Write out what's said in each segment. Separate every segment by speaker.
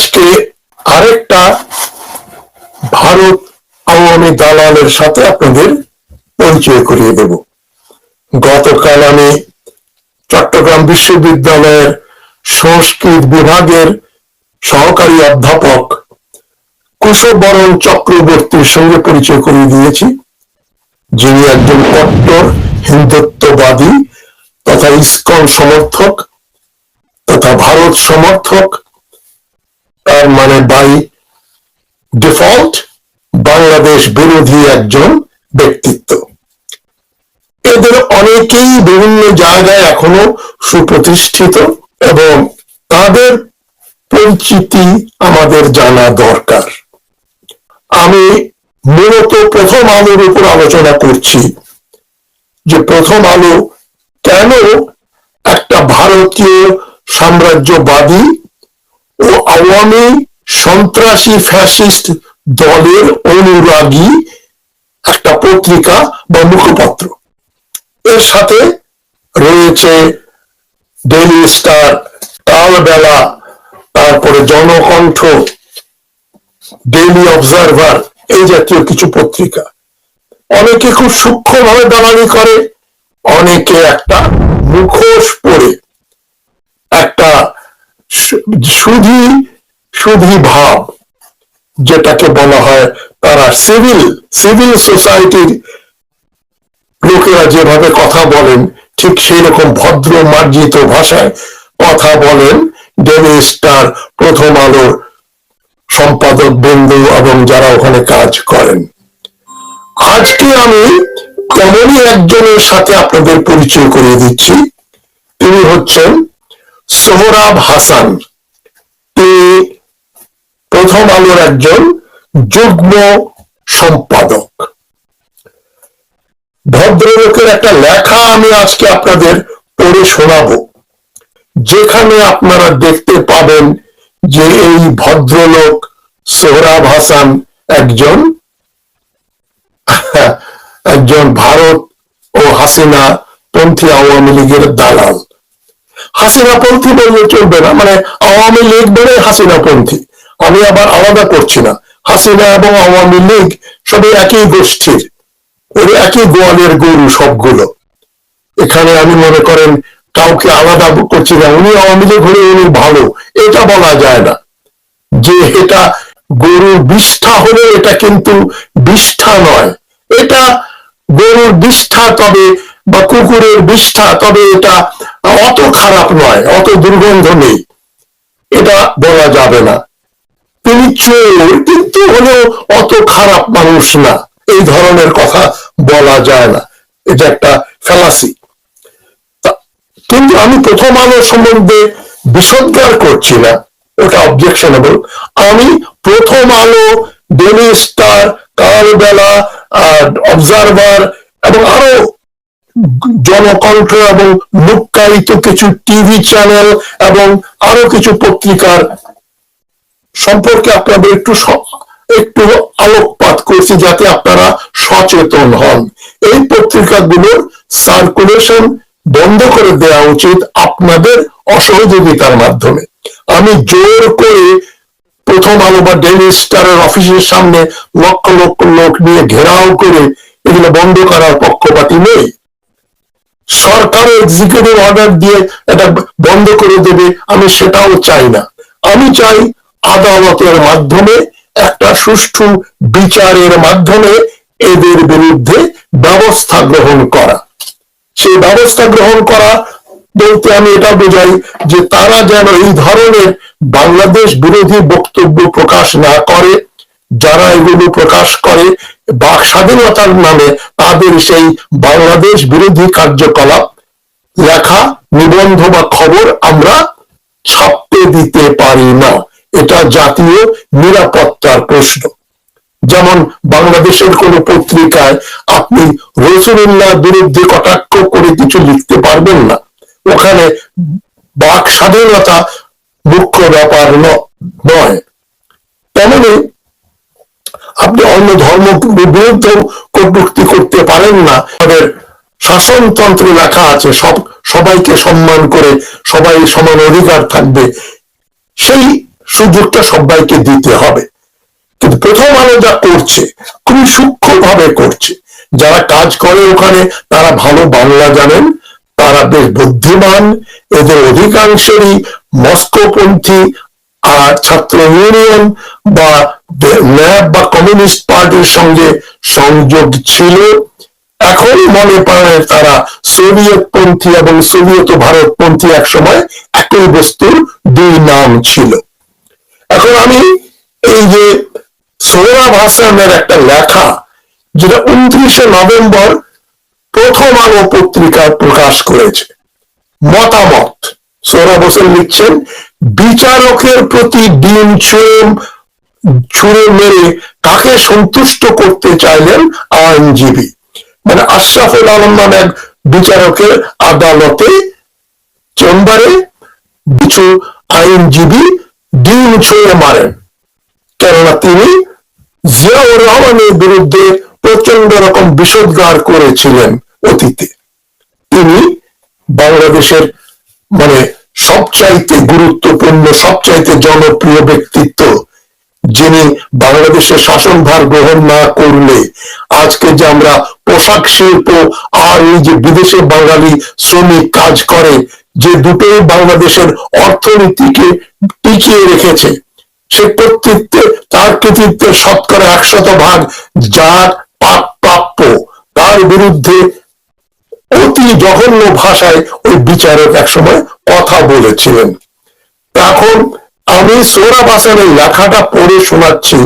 Speaker 1: আজকে আরেকটা ভারত আওয়ামী দালালের সাথে আপনাদের পরিচয় করিয়ে দেব। গতকাল আমি চট্টগ্রাম বিশ্ববিদ্যালয়ের সংস্কৃত বিভাগের সহকারী অধ্যাপক কুশবরণ চক্রবর্তীর সঙ্গে পরিচয় করিয়ে দিয়েছি, যিনি একজন কট্টর, হিন্দুত্ববাদী তথা ইস্কন সমর্থক তথা ভারত সমর্থক তার মানে বাই ডিফল্ট বাংলাদেশ বিরোধী একজন ব্যক্তিত্ব। এদের অনেকেই বিভিন্ন জায়গায় এখনও সুপ্রতিষ্ঠিত এবং তাদের পরিচিতি আমাদের জানা দরকার। আমি মূলত প্রথম আলোর উপর আলোচনা করছি যে প্রথম আলো কেন একটা ভারতীয় সাম্রাজ্যবাদী ও আওয়ামী সন্ত্রাসী ফ্যাসিস্ট দলের অনুরাগী একটা পত্রিকা বা মুখপাত্র। এর সাথে রয়েছে ডেইলি স্টার কালবেলা তারপরে জনকণ্ঠ ডেইলি অবজারভার এই জাতীয় কিছু পত্রিকা। অনেকে খুব সূক্ষ্মভাবে দালালি করে, অনেকে একটা মুখোশ পরে, একটা সুধি সুধি ভাব, যেটাকে বলা হয় তারা সিভিল সিভিল সোসাইটির লোকেরা যেভাবে কথা বলেন, ঠিক সেই রকম ভদ্র মার্জিত ভাষায় কথা বলেন ডেলি স্টার প্রথম আলোর সম্পাদক বৃন্দ এবং যারা ওখানে কাজ করেন। আজকে আমি তেমনই একজনের সাথে আপনাদের পরিচয় করিয়ে দিচ্ছি। তিনি হচ্ছেন সোহরাব হাসান। তিনি প্রথম আলোর একজন যুগ্ম সম্পাদক। ভদ্রলোকের একটা লেখা আমি আজকে আপনাদের পড়ে শোনাবো। যেখানে আপনারা দেখতে পাবেন যে এই ভদ্রলোক সোহরাব হাসান একজন একজন ভারত ও হাসিনা পন্থী আওয়ামী লীগের দালাল। হাসিনা পন্থী বললে চলবে না। মানে আওয়ামী লীগ বলে হাসিনা পন্থী। আমি আবার আলাদা করছি না। হাসিনা এবং আওয়ামী লীগ সবই একই গোষ্ঠীর। ওই একই গোয়ালের গরু সবগুলো। এখানে আমি মনে করেন কাউকে আলাদা করছি না। উনি আওয়ামী লীগ হলে উনি ভালো। এটা বলা যায় না। যে এটা গরুর বিষ্ঠা হলে এটা কিন্তু বিষ্ঠা নয়। এটা গরুর বিষ্ঠা তবে বা কুকুরের বিষ্ঠা, তবে এটা অত খারাপ নয়, অত দুর্গন্ধ নেই। এটা বলা যাবে না। তিনি চোর, কিন্তু হলেও অত খারাপ মানুষ না। এই ধরনের কথা বলা যায় না। এটা একটা ফেলাসি কিন্তু আমি প্রথম আলো সম্বন্ধে বিষদগার করছি না, ওটা অবজেকশনেবল আমি প্রথম আলো ডেলি স্টার কালবেলা অবজারভার এবং আরও জনকণ্ঠ এবং লুক্কায়িত কিছু টিভি চ্যানেল এবং আরও কিছু পত্রিকার সম্পর্কে আপনাদের একটু একটু আলোকপাত করছি যাতে আপনারা সচেতন হন। এই পত্রিকাগুলোর সার্কুলেশন বন্ধ করে দেওয়া উচিত আপনাদের অসহযোগিতার মাধ্যমে। আমি জোর করে প্রথম আলো বা ডেইলি স্টারের অফিসের সামনে লক্ষ লক্ষ লোক নিয়ে ঘেরাও করে এগুলো বন্ধ করার পক্ষপাতি নেই। সরকারও এক্সিকিউটিভ অর্ডার দিয়ে এটা বন্ধ করে দেবে, আমি সেটাও চাই না। আমি চাই আদালতের মাধ্যমে, একটা সুষ্ঠু বিচারের মাধ্যমে এদের বিরুদ্ধে ব্যবস্থা গ্রহণ করা। সেই ব্যবস্থা গ্রহণ করা বলতে আমি এটা বোঝাই যে তারা যেন এই ধরনের বাংলাদেশ বিরোধী বক্তব্য প্রকাশ না করে, যারা এগুলো প্রকাশ করে বাক স্বাধীনতার নামে তাদের সেই বাংলাদেশ বিরোধী কার্যকলাপ লেখা, নিবন্ধ বা খবর আমরা ছাপতে দিতে পারি না। এটা জাতীয় নিরাপত্তার প্রশ্ন। যেমন বাংলাদেশের কোন পত্রিকায় আপনি রসুল্লাহ বিরুদ্ধে কটাক্ষ করে কিছু লিখতে পারবেন না। ওখানে বাক স্বাধীনতা মুখ্য ব্যাপার নয়। তেমনি আপনি অন্য ধর্ম বিরুদ্ধে কটূক্তি করতে পারেন না। আমাদের শাসনতন্ত্রে লেখা আছে, সব, সবাইকে সম্মান করে সবাই সমান অধিকার থাকবে। সেই সুযোগটা সবাইকে দিতে হবে। কিন্তু প্রথম আলো যা করছে, খুবই সূক্ষ্ম ভাবে করছে। যারা কাজ করে ওখানে, তারা ভালো বাংলা জানেন, তারা বেশ বুদ্ধিমান, এদের অধিকাংশেরই মস্কোপন্থী আর ছাত্র ইউনিয়ন বা ল্যাব বা কমিউনিস্ট পার্টির সঙ্গে সংযোগ ছিল। এখন মনে পড়ে তারা সোভিয়েত পন্থী এবং সোভিয়েত পন্থী এক সময় একই বস্তুর দুই নাম ছিল। এখন আমি এই যে সোহরাব হাসানের একটা লেখা, যেটা উনত্রিশে নভেম্বর প্রথম আলো পত্রিকায় প্রকাশ করেছে। মতামত সোহরাব হোসেন লিখছেন, বিচারকের প্রতি ডিম ছুঁড়ে ছুঁড়ে মেরে কাকে সন্তুষ্ট করতে চাইলেন আইনজীবী? মানে আশরাফুল আলম নামে এক বিচারকের আদালতে, চেম্বারে কিছু আইনজীবী ডিম ছুঁড়ে মারেন। কেননা তিনি জিয়াউর রহমানের বিরুদ্ধে প্রচণ্ড রকম বিষোদ্গার করেছিলেন অতীতে। তিনি বাংলাদেশের মানে সবচাইতে গুরুত্বপূর্ণ, সবচাইতে জনপ্রিয় ব্যক্তিত্ব যিনি বাংলাদেশের শাসনভার গ্রহণ না করলে আজকে যে আমরা পোশাক শিল্প আর এই যে বিদেশে বাঙালি শ্রমিক কাজ করে, যে দুটোই বাংলাদেশের অর্থনীতিকে টিকিয়ে রেখেছে, সে কর্তৃত্বে, তার কৃতিত্বে শতকরা একশত ভাগ যার পাপ প্রাপ্য, তার বিরুদ্ধে অতি জঘন্য ভাষায় ওই বিচারক একসময় কথা বলেছিলেন। এখন আমি সোহরাব হাসানের লেখাটা পড়ে শোনাচ্ছি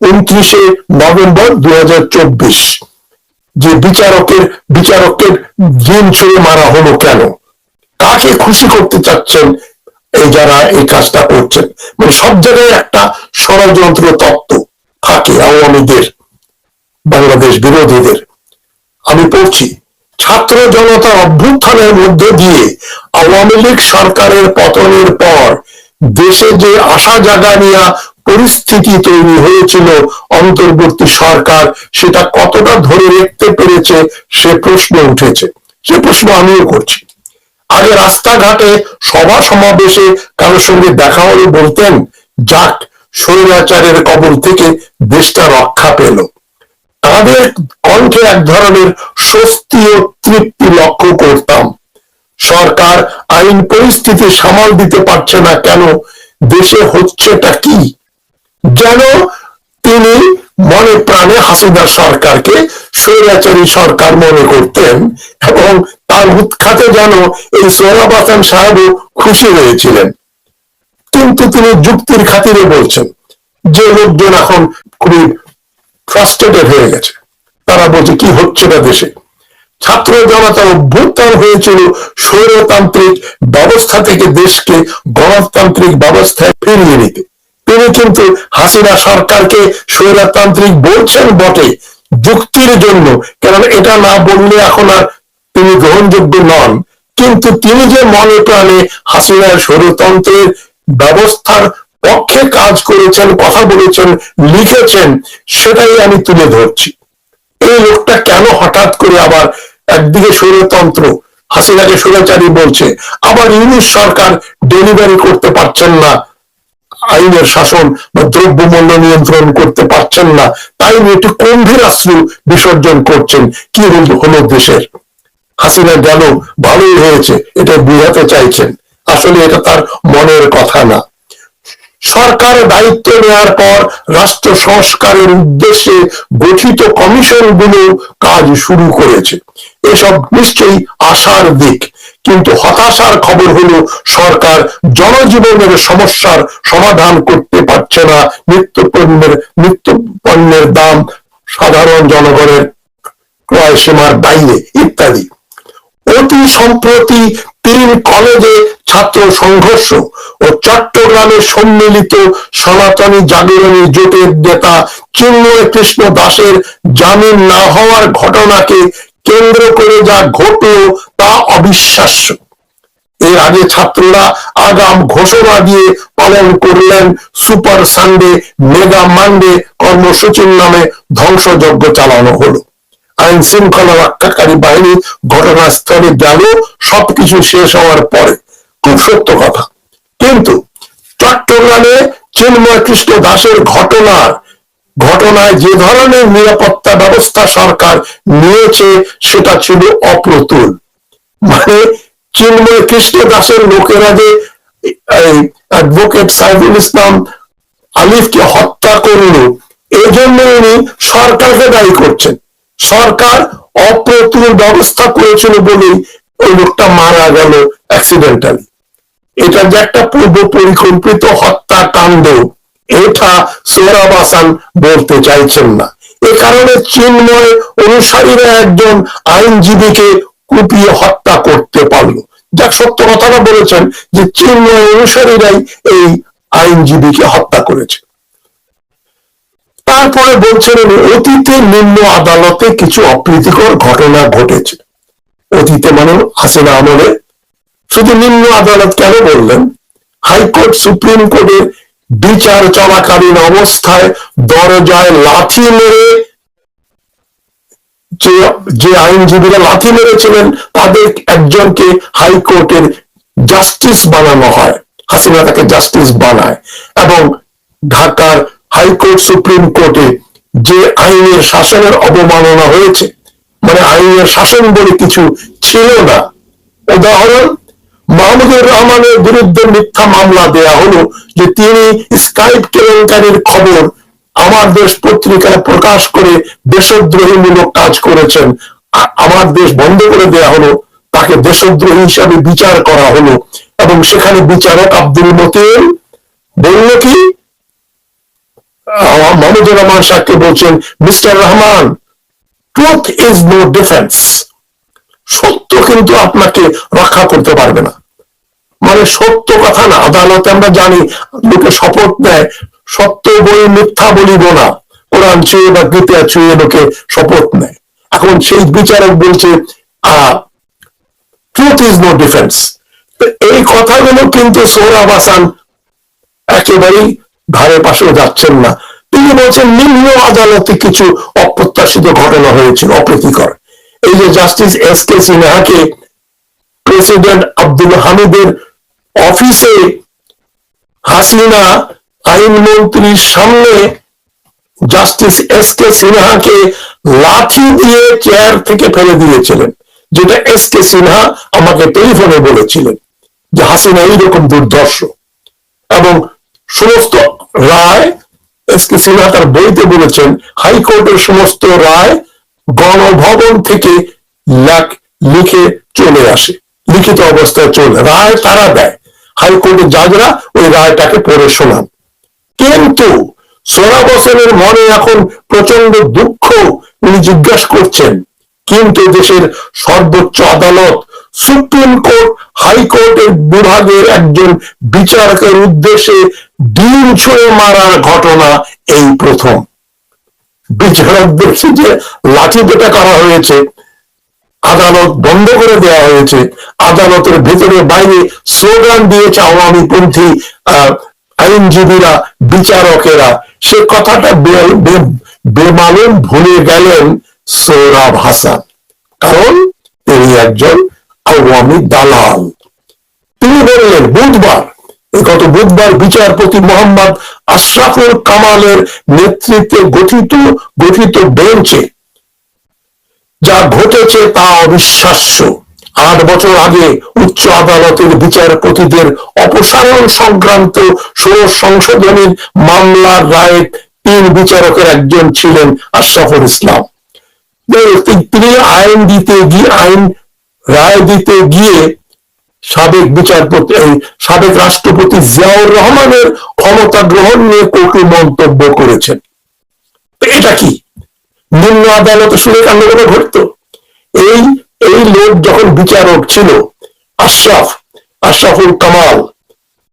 Speaker 1: উনত্রিশে নভেম্বর দুই হাজার চব্বিশ। যে বিচারকের বিচারকের দিন ছুঁড়ে মারা হলো কেন? কাকে খুশি করতে চাচ্ছেন এই যারা এই কাজটা করছেন? মানে সব জায়গায় একটা ষড়যন্ত্র তত্ত্ব থাকে আওয়ামীদের, বাংলাদেশ বিরোধীদের। আমি পড়ছি, ছাত্র জনতার অভ্যুত্থানের মধ্য দিয়ে আওয়ামী লীগ সরকারের পতনের পর দেশে যে আশা জাগানিয়া পরিস্থিতি তৈরি হয়েছিল অন্তর্বর্তী সরকার, সেটা কতটা ধরে রাখতে পেরেছে সে প্রশ্ন উঠেছে। সে প্রশ্ন আমিও করছি। আগে রাস্তাঘাটে সভা সমাবেশে কারোর সঙ্গে দেখা হলে বলতেন, যাক, স্বৈরাচারের কবল থেকে দেশটা রক্ষা পেল। তাদের কণ্ঠে এক ধরনের স্বস্তি ও তৃপ্তি লক্ষ্য করতাম। সরকার আইন পরিস্থিতি সামাল দিতে পারছে না কেন? দেশে হচ্ছেটা কি? যেন তিনি মনে প্রাণে হাসিনা সরকারকে স্বৈরাচারী সরকার মনে করতেন এবং তার উৎখাতে যেন এই সোহরাব হাসান সাহেবও খুশি হয়েছিলেন। কিন্তু তিনি যুক্তির খাতিরে বলছেন, যে লোকজন এখন খুবই ফ্রাস্ট্রেটেড হয়ে গেছে। তারা বলছে, কি হচ্ছে না দেশে? ছাত্র জনতার অভ্যুত্থান হয়েছিল। স্বৈরতান্ত্রিক ব্যবস্থা থেকে দেশকে গণতান্ত্রিক ব্যবস্থায় ফিরিয়ে নিতে। তিনি কিন্তু হাসিনা সরকারকে স্বৈরতান্ত্রিক বলছেন বটে যুক্তির জন্য। কারণ এটা না বললে এখন আর তিনি গ্রহণযোগ্য নন। কিন্তু তিনি যে মনে প্রাণে হাসিনার স্বৈরতন্ত্রের ব্যবস্থার পক্ষে কাজ করেছেন, কথা বলেছেন, লিখেছেন, সেটাই আমি তুলে ধরছি। এই লোকটা কেন হঠাৎ করে আবার একদিকে স্বৈরতন্ত্র হাসিনাকে স্বৈরাচারী বলছে, আবার ইউনিশ সরকার ডেলিভারি করতে পারছেন না, আইনের শাসন বা দ্রব্যমূল্য নিয়ন্ত্রণ করতে পারছেন না, তাই একটি গম্ভীরাশ্রু বিসর্জন করছেন, কি হলো দেশের? হাসিনা গেল, ভালোই হয়েছে, এটা বুঝাতে চাইছেন। আসলে এটা তার মনের কথা না। সরকার দায়িত্ব নেওয়ার পর রাষ্ট্র সংস্কারের উদ্দেশ্যে গঠিত কমিশনগুলো কাজ শুরু করেছে। এসব নিশ্চয়ই আশার দিক, কিন্তু হতাশার খবর হলো সরকার জনজীবনের সমস্যার সমাধান করতে পারছে না। নিত্য পণ্যের নিত্য পণ্যের দাম সাধারণ জনগণের ক্রয় সীমার বাইরে, ইত্যাদি। অতি সম্প্রতি তিন কলেজে ছাত্র সংঘর্ষ ও চট্টগ্রামে সম্মিলিত সনাতনী জাগরণী জোটের নেতা চিন্ময় কৃষ্ণ দাসের জামিন না হওয়ার ঘটনাকে কেন্দ্র করে যা ঘটল তা অবিশ্বাস্য। এর আগে ছাত্ররা আগাম ঘোষণা দিয়ে পালন করলেন সুপার সানডে মেগা মানডে কর্মসূচির নামে ধ্বংসযজ্ঞ চালানো হলো। আইন শৃঙ্খলা রক্ষাকারী বাহিনী ঘটনাস্থলে গেল, সবকিছু শেষ হওয়ার পরে। খুব সত্য কথা। কিন্তু চট্টগ্রামে চিন্ময় কৃষ্ণ দাসের ঘটনার ঘটনায় যে ধরনের নিরাপত্তা ব্যবস্থা সরকার নিয়েছে, সেটা ছিল অপ্রতুল। মানে চিন্ময় কৃষ্ণ দাসের লোকেরা যে অ্যাডভোকেট সাইফুল ইসলাম আলিফকে হত্যা করল এই জন্য উনি সরকারকে দায়ী করছেন। সরকার অপ্রতুল ব্যবস্থা করেছিল বলেই ওই লোকটা মারা গেল অ্যাক্সিডেন্টালি এটা যে একটা পূর্ব পরিকল্পিত হত্যাকাণ্ড, এটা সোহরাব হাসান বলতে চাইছেন না। এ কারণে চিন্ময় অনুসারীরা একজন আইনজীবীকে কুপিয়ে হত্যা করতে পারল। যাক, সত্য কথাটা বলেছেন যে চিন্ময় অনুসারীরাই এই আইনজীবীকে হত্যা করেছে। তারপরে বলছেন অতীতে নিম্ন আদালতে কিছু অপ্রীতিকর ঘটনা ঘটেছে। অতীতে মানে হাসিনা আমলে। শুধু নিম্ন আদালত কেন বললেন? হাইকোর্ট, সুপ্রিম কোর্টের বিচার চলাকালীন অবস্থায় দরজায় লাথি মেরে যে আইনজীবীরা লাথি মেরেছিলেন, তাদের একজনকে হাইকোর্টের জাস্টিস বানানো হয়। হাসিনা তাকে জাস্টিস বানায় এবং ঢাকার হাইকোর্ট সুপ্রিম কোর্টে যে আইনের শাসনের অবমাননা হয়েছে মানে আইনের শাসন বলে কিছু ছিল না। উদাহরণ, মাহমুদুর রহমানের বিরুদ্ধে মিথ্যা মামলা দেয়া হলো যে তিনি স্কাইপ কেলেঙ্কারির খবর আমার দেশ পত্রিকায় প্রকাশ করে দেশদ্রোহীমূলক কাজ করেছেন আমার দেশ বন্ধ করে দেয়া হলো, তাকে দেশদ্রোহী হিসাবে বিচার করা হলো এবং সেখানে বিচারক আব্দুল মতিন বলল কি মাহমুদুর রহমান সাহেবকে বলছেন, mister Rahman truth is no defence সত্য কিন্তু আপনাকে রক্ষা করতে পারবে না। মানে সত্য কথা না, আদালতে আমরা জানি, লোকে শপথ নেয়, সত্য বই মিথ্যা বলিব না। কোরআন ছুঁয়ে বা গীতা ছুঁয়ে লোকে শপথ নেয়। এখন সেই বিচারক বলছে ট্রুথ ইজ নো ডিফেন্স এই কথাগুলো কিন্তু সোহরাব হাসান একেবারেই ধারে পাশেও যাচ্ছেন না। তিনি বলছেন, নিম্ন আদালতে কিছু অপ্রত্যাশিত ঘটনা হয়েছিল অপ্রীতিকর। এই যে জাস্টিস এস কে সিনহাকে প্রেসিডেন্ট আব্দুল হামিদের অফিসে হাসিনা আইনমন্ত্রীর সামনে জাস্টিস এস কে সিনহাকে লাঠি দিয়ে চেয়ার থেকে ফেলে দিয়েছিলেন, যেটা এস কে সিনহা আমাকে টেলিফোনে বলেছিলেন যে হাসিনা এইরকম দুর্দর্শ এবং সমস্ত রায় এস কে সিনহা তার বইতে বলেছেন, হাইকোর্টের সমস্ত রায় গণভবন থেকে লেখ- চলে আসে, লিখিত অবস্থায় চলে রায় তারা দেয়, হাইকোর্টের জাজরা ওই রায়টাকে পড়ে শোনান। কিন্তু সোনা বসেনের মনে এখন প্রচণ্ড দুঃখ উনি জিজ্ঞাসা করছেন, কিন্তু দেশের সর্বোচ্চ আদালত সুপ্রিম কোর্ট হাইকোর্টের বিভাগের একজন বিচারকের উদ্দেশ্যে ডিম ছুঁড়ে মারার ঘটনা এই প্রথম। বিচারকদের যে লাঠি পেটা করা হয়েছে, আদালত বন্ধ করে দেওয়া হয়েছে, আদালতের ভেতরে বাইরে স্লোগান দিয়েছে আওয়ামী পন্থী আইনজীবীরা, বিচারকেরা। সে কথাটা বেমালুম ভুলে গেলেন সৌরভ হাসান। কারণ তিনি একজন আওয়ামী দালাল তিনি বললেন বুধবার এই গত বুধবার বিচারপতি মোহাম্মদ আশরাফুল কামালের নেতৃত্বে গঠিত গঠিত বেঞ্চে যা ঘটেছে তা অবিশ্বাস্য। আট বছর আগে উচ্চ আদালতের বিচারপতিদের অপসারণ সংক্রান্ত ষোড়শ সংশোধনীর মামলার রায়ে তিন বিচারকের একজন ছিলেন আশরাফুল ইসলাম। তিনি আইন দিতে গিয়ে, আইন রায় দিতে গিয়ে সাবেক বিচারপতি সাবেক রাষ্ট্রপতি জিয়াউর রহমানের ক্ষমতা গ্রহণ নিয়ে কটু মন্তব্য করেছেন। এটা কি? নিম্ন আদালতে সুরে কাণ্ডগুলো ঘটতো? এই এই লোক যখন বিচারক ছিল, আশরাফ, আশরাফুল কামাল,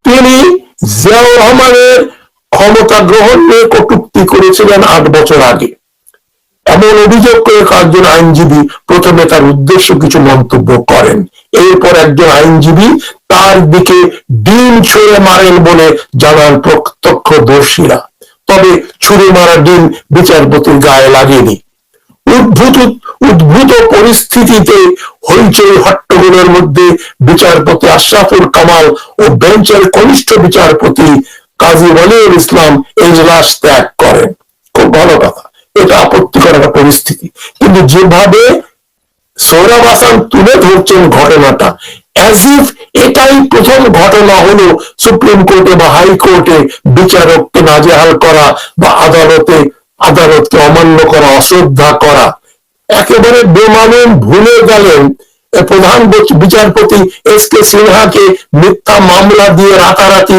Speaker 1: তিনি জিয়াউর রহমানের ক্ষমতা গ্রহণ নিয়ে কটুক্তি করেছিলেন আট বছর আগে। এমন অভিযোগ করে কয়েকজন আইনজীবী প্রথমে তার উদ্দেশ্য কিছু মন্তব্য করেন। এরপর একজন আইনজীবী তার দিকে ডিম ছুঁড়ে মারেন বলে জানান প্রত্যক্ষদর্শীরা। তবে ছুঁড়ে মারা ডিম বিচারপতির গায়ে লাগেনি। উদ্ভূত উদ্ভূত পরিস্থিতিতে হইচই হট্টগোলের মধ্যে বিচারপতি আশরাফুল কামাল ও বেঞ্চের কনিষ্ঠ বিচারপতি কাজী ওয়ালিউল ইসলাম এজলাস ত্যাগ করেন। খুব ভালো কথা। এটা আপত্তিকর একটা পরিস্থিতি। কিন্তু যেভাবে সৌরভ হাসান তুলে ধরছেন ঘটনাটা অ্যাজ ইফ এটাই প্রথম ঘটনা হলো সুপ্রিম কোর্টে বা হাইকোর্টে বিচারককে নাজেহাল করা বা আদালতে, আদালতকে অমান্য করা, অশ্রদ্ধা করা। একেবারে বেমানুন ভুলে গেলেন প্রধান বিচারপতি এস কে সিনহাকে মিথ্যা মামলা দিয়ে রাতারাতি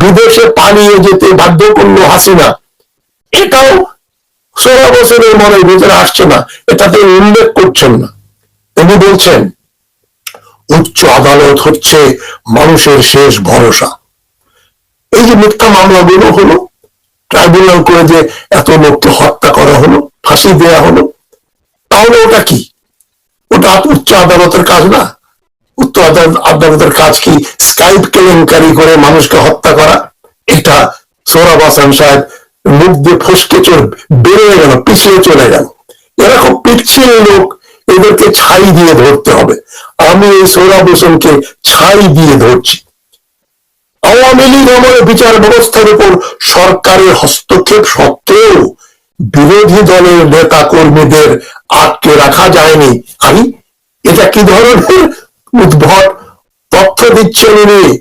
Speaker 1: বিদেশে পালিয়ে যেতে বাধ্য করল হাসিনা। এটাও ষোলো বছরের মনের ভিতরে আসছে না এটাতে উল্লেখ করছেন না। তিনি বলছেন, উচ্চ আদালত হচ্ছে মানুষের শেষ ভরসা। এই যে মিথ্যা মামলাগুলো হলো, ট্রাইব্যুনাল করে যে এত লোককে হত্যা করা হলো, ফাঁসি দেয়া হলো, তাহলে ওটা কি? ওটা উচ্চ আদালতের কাজ না? উচ্চ আদালত- আদালতের কাজ কি? স্কাইপ কেলেঙ্কারি করে মানুষকে হত্যা করা? এটা সৌরভ হাসান সাহেব মুখ দিয়ে ফসকে চলে, বেরিয়ে গেল পিছিয়ে চলে গেল। এরা খুব পিছিয়ে লোক এদেরকে ছাই দিয়ে ধরতে হবে। আমি এই সৌরভ হোসেনকে ছাই দিয়ে ধরছি। আওয়ামী লীগ আমলে বিচার ব্যবস্থার উপর সরকারের হস্তক্ষেপ সত্ত্বেও বিরোধী দলের নেতা কর্মীদের আটকে রাখা যায়নি। আমি এটা কি ধরনের উদ্ভট তথ্য দিচ্ছেন উনি?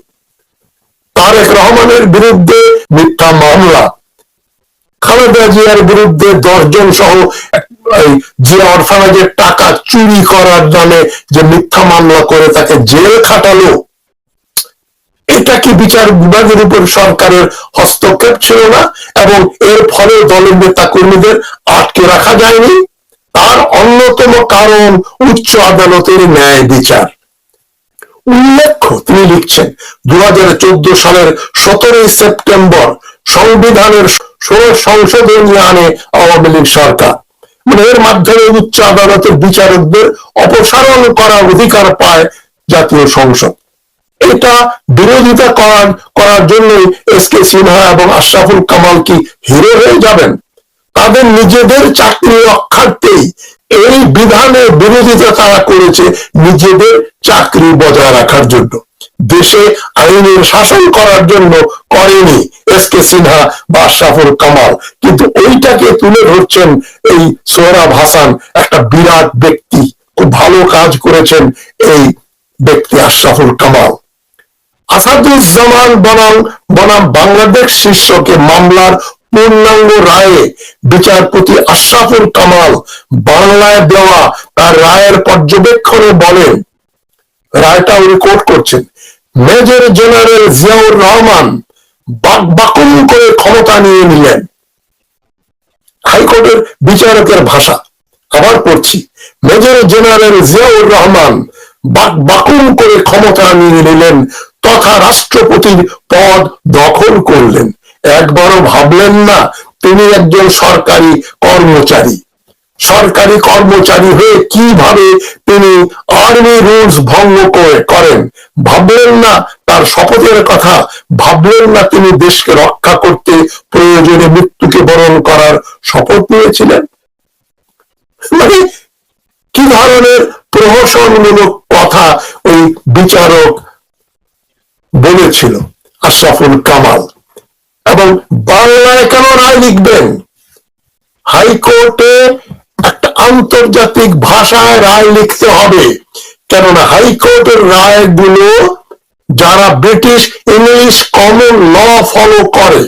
Speaker 1: তারেক রহমানের বিরুদ্ধে মিথ্যা মামলা। খালেদা জিয়ার বিরুদ্ধে দশজন সহ জিয়া অরফানাজের টাকা চুরি করার নামে যে মিথ্যা মামলা করে তাকে জেল খাটালো, এটা কি বিচার বিভাগের উপর সরকারের হস্তক্ষেপ ছিল না? এবং এর ফলে দলের নেতা কর্মীদের আটকে রাখা যায়নি? তার অন্যতম কারণ উচ্চ আদালতের ন্যায় বিচার। উল্লেখ্য, তিনি লিখছেন দু হাজার চোদ্দ সালের সতেরোই সেপ্টেম্বর সংবিধানের ষোলো সংশোধনী আনে আওয়ামী লীগ সরকার। মানে এর মাধ্যমে উচ্চ আদালতের বিচারকদের অপসারণ করার অধিকার পায় জাতীয় সংসদ। এটা বিরোধিতা করার করার জন্যই এস কে সিনহা এবং আশরাফুল কামাল কি হিরো হয়ে যাবেন? তাদের নিজেদের চাকরি রক্ষার্থেই এই বিধানের বিরোধিতা তারা করেছে নিজেদের চাকরি বজায় রাখার জন্য। দেশে আইনের শাসন করার জন্য করেনি এস কে সিনহা বা আশরাফুল কামাল। কিন্তু ওইটাকে তুলে ধরছেন এই সোহরাব হাসান, একটা বিরাট ব্যক্তি। খুব ভালো কাজ করেছেন এই ব্যক্তি আশরাফুল কামাল। আসাদুজ্জামান বনাম বনাম বাংলাদেশ শীর্ষকে মামলার পূর্ণাঙ্গ রায়ে বিচারপতি আশরাফুল কামাল বাংলায় দেওয়া তার রায়ের পর্যবেক্ষণে বলেন রায়টা উনি কোট করছেন। মেজর জেনারেল জিয়াউর রহমান বাকুম করে ক্ষমতা নিয়ে নিলেন। হাইকোর্টের বিচারকের ভাষা। আবার পড়ছি। মেজর জেনারেল জিয়াউর রহমান বাকুম করে ক্ষমতা নিয়ে নিলেন তথা রাষ্ট্রপতির পদ দখল করলেন। একবারও ভাবলেন না, তিনি একজন সরকারি কর্মচারী। সরকারি কর্মচারী হয়ে কীভাবে তিনি আর্মি রুলস ভঙ্গ করে করেন? ভাবলেন না তার শপথের কথা? ভাবলেন না তিনি দেশকে রক্ষা করতে প্রয়োজনে মৃত্যুকে বরণ করার শপথ নিয়েছিলেন? মানে কি ধরনের প্রহসনমূলক কথা ওই বিচারক বলেছিল, আশরাফুল কামাল? এবং বাংলায় কেন রায় লিখবেন? হাইকোর্টে একটা আন্তর্জাতিক ভাষায় রায় লিখতে হবে। কেননা হাইকোর্টের রায়গুলো যারা British English common law follow করে,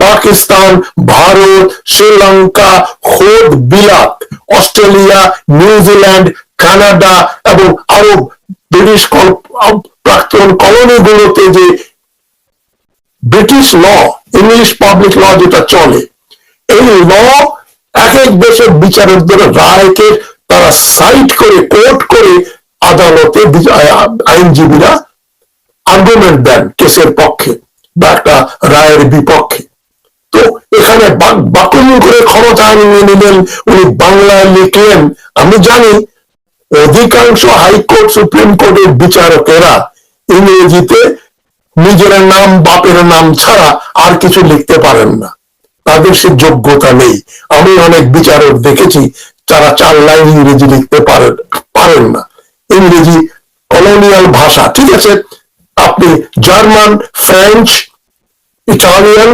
Speaker 1: পাকিস্তান, ভারত, শ্রীলঙ্কা, খোদ বিলাত অস্ট্রেলিয়া নিউজিল্যান্ড কানাডা এবং আরব ব্রিটিশ প্রাক্তন কলোনিগুলোতে যে British law, English public law যেটা চলে, এই ল এক এক দেশের বিচারকদের রায়কে তারা সাইট করে কোর্ট করে আদালতে আইনজীবীরা আর্গুমেন্ট দেন কেসের পক্ষে বা একটা রায়ের বিপক্ষে। তো এখানে বাকুম করে ক্ষমতা নিয়ে নিলেন, উনি বাংলায় লিখলেন। আমি জানি অধিকাংশ হাইকোর্ট, সুপ্রিম কোর্টের বিচারকেরা ইংরেজিতে নিজের নাম, বাপের নাম ছাড়া আর কিছু লিখতে পারেন না। তাদের সে যোগ্যতা নেই। আমি অনেক বিচারক দেখেছি যারা চার লাইন ইংরেজি লিখতে পারেন পারেন না। ইংরেজি কলোনিয়াল ভাষা, ঠিক আছে? আপনি জার্মান, ফ্রেঞ্চ, ইটালিয়ান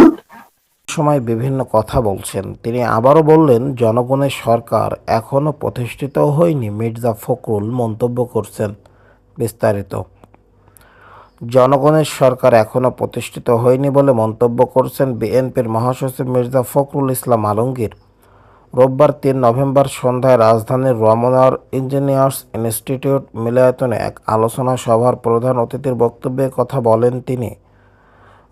Speaker 2: সময় বিভিন্ন কথা বলছেন। তিনি আবারও বললেন, জনগণের সরকার এখনও প্রতিষ্ঠিত হয়নি, মির্জা ফখরুল মন্তব্য করছেন বিস্তারিত। জনগণের সরকার এখনও প্রতিষ্ঠিত হয়নি বলে মন্তব্য করছেন বিএনপির মহাসচিব মির্জা ফখরুল ইসলাম আলমগীর। রোববার তিন নভেম্বর সন্ধ্যায় রাজধানীর রমনার ইঞ্জিনিয়ার্স ইনস্টিটিউট মিলায়তনে এক আলোচনা সভার প্রধান অতিথির বক্তব্যে কথা বলেন তিনি।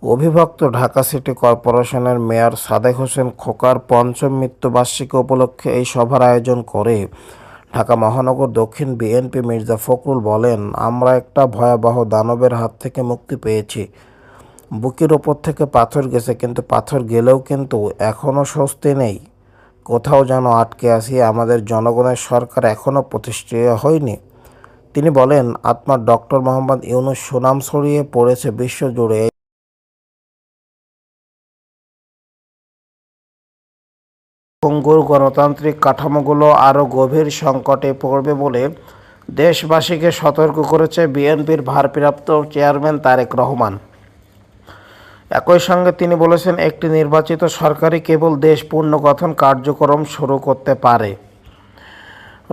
Speaker 2: অবিভক্ত ঢাকা সিটি কর্পোরেশনের মেয়র সাদেক হোসেন খোকার পঞ্চম মৃত্যুবার্ষিকী উপলক্ষে এই সভার আয়োজন করে ঢাকা মহানগর দক্ষিণ বিএনপি মির্জা ফখরুল বলেন, আমরা একটা ভয়াবহ দানবের হাত থেকে মুক্তি পেয়েছি। বুকের ওপর থেকে পাথর গেছে, কিন্তু পাথর গেলেও কিন্তু এখনও স্বস্তি নেই। কোথাও যেন আটকে আসি আমাদের জনগণের সরকার এখনও প্রতিষ্ঠিত হয়নি। তিনি বলেন, আত্মার ডক্টর মোহাম্মদ ইউনুস সুনাম ছড়িয়ে পড়েছে বিশ্বজুড়ে। পঙ্গুর গণতান্ত্রিক কাঠামোগুলো আরও গভীর সংকটে পড়বে বলে দেশবাসীকে সতর্ক করেছে বিএনপির ভারপ্রাপ্ত চেয়ারম্যান তারেক রহমান। একই সঙ্গে তিনি বলেছেন, একটি নির্বাচিত সরকারই কেবল দেশ পুনর্গঠন কার্যক্রম শুরু করতে পারে।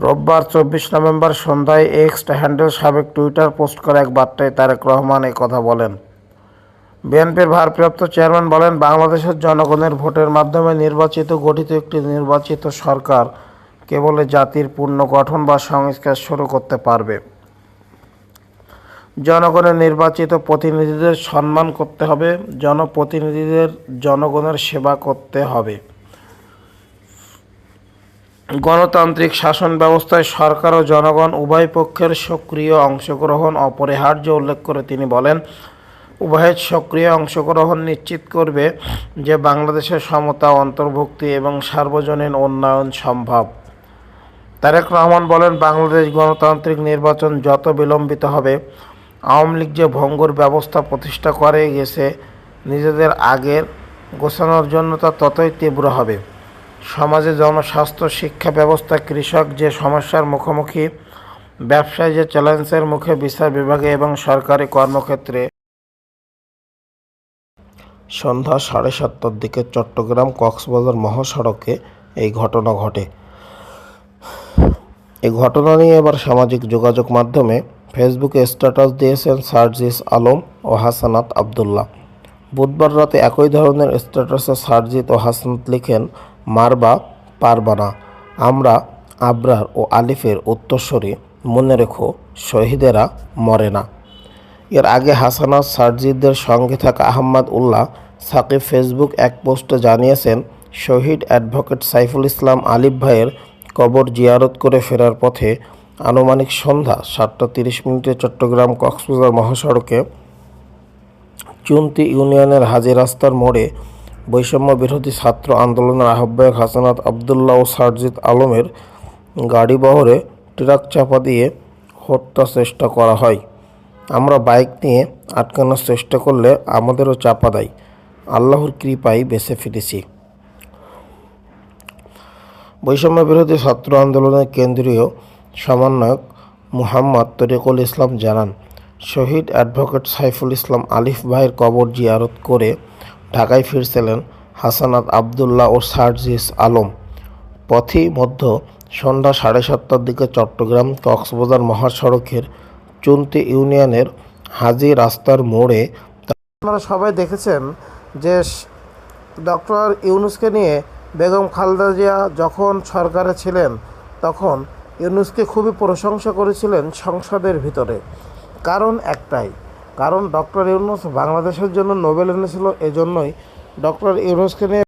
Speaker 2: রোববার চব্বিশ নভেম্বর সন্ধ্যায় এক্স হ্যান্ডেল সাবেক টুইটার পোস্ট করে এক বার্তায় তারেক রহমান কথা বলেন। বিএনপির ভারপ্রাপ্ত চেয়ারম্যান বলেন, বাংলাদেশের জনগণের ভোটের মাধ্যমে নির্বাচিত, গঠিত একটি নির্বাচিত সরকার কেবল জাতির পুনর্গঠন বা সংস্কার শুরু করতে পারবে। জনগণের নির্বাচিত প্রতিনিধিদের সম্মান করতে হবে, জনপ্রতিনিধিদের জনগণের সেবা করতে হবে। গণতান্ত্রিক শাসন ব্যবস্থায় সরকার ও জনগণ উভয় পক্ষের সক্রিয় অংশগ্রহণ অপরিহার্য উল্লেখ করে তিনি বলেন উভয়ের সক্রিয় অংশগ্রহণ নিশ্চিত করবে যে বাংলাদেশের সমতা, অন্তর্ভুক্তি এবং সার্বজনীন উন্নয়ন সম্ভব। তারেক রহমান বলেন, বাংলাদেশ গণতান্ত্রিক নির্বাচন যত বিলম্বিত হবে, আওয়ামী লীগ যে ভঙ্গুর ব্যবস্থা প্রতিষ্ঠা করে গেছে, নিজেদের আগের গোছানোর জন্য তা ততই তীব্র হবে। সমাজে জনস্বাস্থ্য, শিক্ষা ব্যবস্থা, কৃষক যে সমস্যার মুখোমুখি, ব্যবসায় যে চ্যালেঞ্জের মুখে বিচার বিভাগে এবং সরকারি কর্মক্ষেত্রে সন্ধ্যা সাড়ে সাতটার দিকে চট্টগ্রাম কক্সবাজার মহাসড়কে এই ঘটনা ঘটে। এই ঘটনা নিয়ে এবার সামাজিক যোগাযোগ মাধ্যমে ফেসবুকে স্ট্যাটাস দিয়েছেন সার্জিস আলম ও হাসানাত আবদুল্লাহ। বুধবার রাতে একই ধরনের স্ট্যাটাসে সার্জিত ও হাসানাত লিখেন, মারবা, পারবা না। আমরা, আবরার ও আলিফের উত্তরস্বরী মনে রেখো, শহীদেরা মরে না। এর আগে হাসানাত সার্জিদের সঙ্গে থাকা আহম্মদ উল্লাহ সাকিব ফেসবুক এক পোস্টে জানিয়েছেন, শহীদ অ্যাডভোকেট সাইফুল ইসলাম আলিফ ভাইয়ের কবর জিয়ারত করে ফেরার পথে আনুমানিক সন্ধ্যা সাতটা তিরিশ মিনিটে চট্টগ্রাম কক্সবাজার মহাসড়কে চুন্তি ইউনিয়নের হাজি রাস্তার মোড়ে বৈষম্য বিরোধী ছাত্র আন্দোলনের আহ্বায়ক হাসানাত আবদুল্লাহ ও সারজিৎ আলমের গাড়ি বহরে ট্রাক চাপা দিয়ে হত্যা চেষ্টা করা হয়। আমরা বাইক নিয়ে আটকানোর চেষ্টা করলে আমাদেরও চাপা দেয়। আল্লাহর কৃপায় বেঁচে ফিরেছি। বৈষম্য বিরোধী ছাত্র আন্দোলনের কেন্দ্রীয় সমন্বয়ক মুহাম্মদ তরিকুল ইসলাম জানান, শহীদ অ্যাডভোকেট সাইফুল ইসলাম আলিফ ভাইয়ের কবর জিয়ারত করে ঢাকায় ফিরছিলেন হাসানাত আবদুল্লাহ ও সার্জিস আলম। পথই মধ্য সন্ধ্যা সাড়ে সাতটার দিকে চট্টগ্রাম কক্সবাজার মহাসড়কের চুন্তি ইউনিয়নের হাজি রাস্তার মোড়ে আপনারা সবাই দেখেছেন যে ডক্টর ইউনুসকে নিয়ে বেগম খালেদা জিয়া যখন সরকারে ছিলেন, তখন ইউনুসকে খুবই প্রশংসা করেছিলেন সংসদের ভিতরে। কারণ একটাই, কারণ ডক্টর ইউনুস বাংলাদেশের জন্য নোবেল এনেছিল, এজন্যই ডক্টর ইউনুসকে নিয়ে